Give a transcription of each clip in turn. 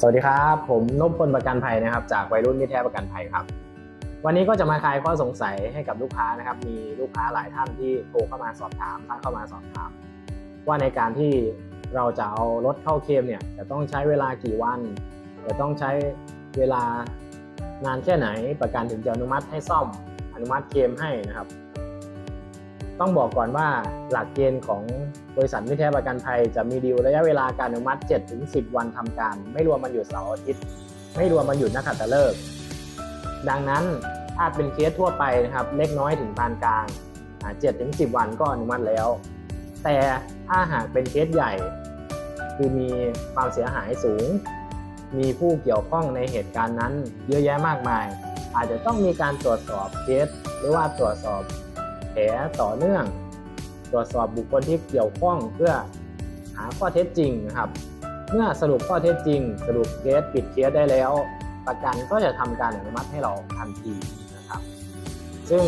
สวัสดีครับ ผมนพพลประกันภัยนะครับ จากวัยรุ่นมิแท้ประกันภัยครับ วันนี้ก็จะมาคลายข้อสงสัยให้กับลูกค้านะครับ มีลูกค้าหลายท่านที่โทรเข้ามาสอบถามทักเข้ามาสอบถาม ว่าในการที่เราจะเอารถเข้าเคมเนี่ยจะต้องใช้เวลากี่วันจะต้องใช้เวลานานแค่ไหนประกันถึงจะอนุมัติให้ซ่อมอนุมัติเคมให้นะครับ ต้องบอกก่อนว่าหลักเกณฑ์ของบริษัทมิแท้ประกันภัย จะมีดีลระยะเวลาการอนุมัติ7ถึง10 วันทำการ ไม่รวมวันหยุดเสาร์อาทิตย์ ไม่รวมวันหยุดนักขัตฤกษ์ดังนั้นถ้าเป็นเคสทั่วไปนะครับเล็กน้อยถึงปานกลาง7ถึง10วันก็อนุมัติแล้ว แต่ถ้าหากเป็นเคสใหญ่ คือมีความเสียหายสูง มีผู้เกี่ยวข้องในเหตุการณ์นั้น เยอะแยะมากมาย อาจจะต้องมีการตรวจสอบเคสหรือว่าตรวจสอบ แผลต่อเนื่อง ตรวจสอบบุคคลที่เกี่ยวข้องเพื่อหาข้อเท็จจริงนะครับ เมื่อสรุปข้อเท็จจริง สรุปเคสปิดเคสได้แล้ว ประกันก็จะทำการอนุมัติให้เราทันทีนะครับ ซึ่ง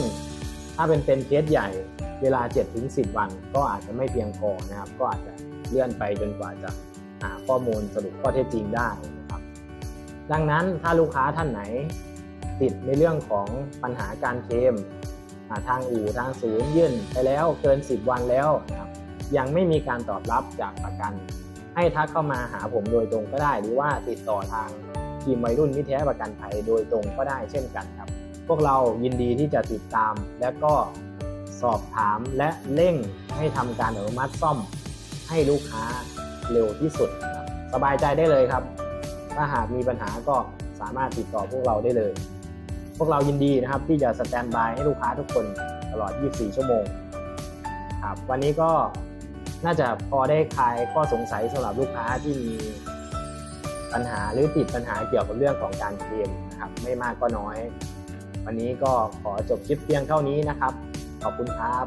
ถ้าเป็นเป็นเคสใหญ่เวลา 7-10 วันก็อาจจะไม่เพียงพอนะครับ ก็อาจจะเลื่อนไปจนกว่าจะหาข้อมูลสรุปข้อเท็จจริงได้นะครับ ดังนั้นถ้าลูกค้าท่านไหนติดในเรื่องของปัญหาการเคลม ทางอู่ทางศูนย์ยื่นไปแล้วเกิน 10 วันแล้วนะครับยังไม่มีการตอบรับจากประกัน ให้ทักเข้ามาหาผมโดยตรงก็ได้ หรือว่าติดต่อทางทีมวัยรุ่นมิตรแท้ประกันภัยโดยตรงก็ได้เช่นกันครับ พวกเรายินดีที่จะติดตาม และก็สอบถามและเร่งให้ทำการอนุมัติซ่อมให้ลูกค้าเร็วที่สุดครับสบายใจได้เลยครับ ถ้าหากมีปัญหาก็สามารถติดต่อพวกเราได้เลย วกเรายินดีนะครับ ที่จะสแตนบายให้ลูกค้าทุกคนตลอด 24 ชั่วโมงครับวันนี้ก็น่าจะพอได้คลายข้อสงสัยสำหรับลูกค้าที่มีปัญหาหรือติดปัญหาเกี่ยวกับเรื่องของการเคลมนะครับไม่มากก็น้อย วันนี้ก็ขอจบคลิปเพียงเท่านี้นะครับ ขอบคุณครับ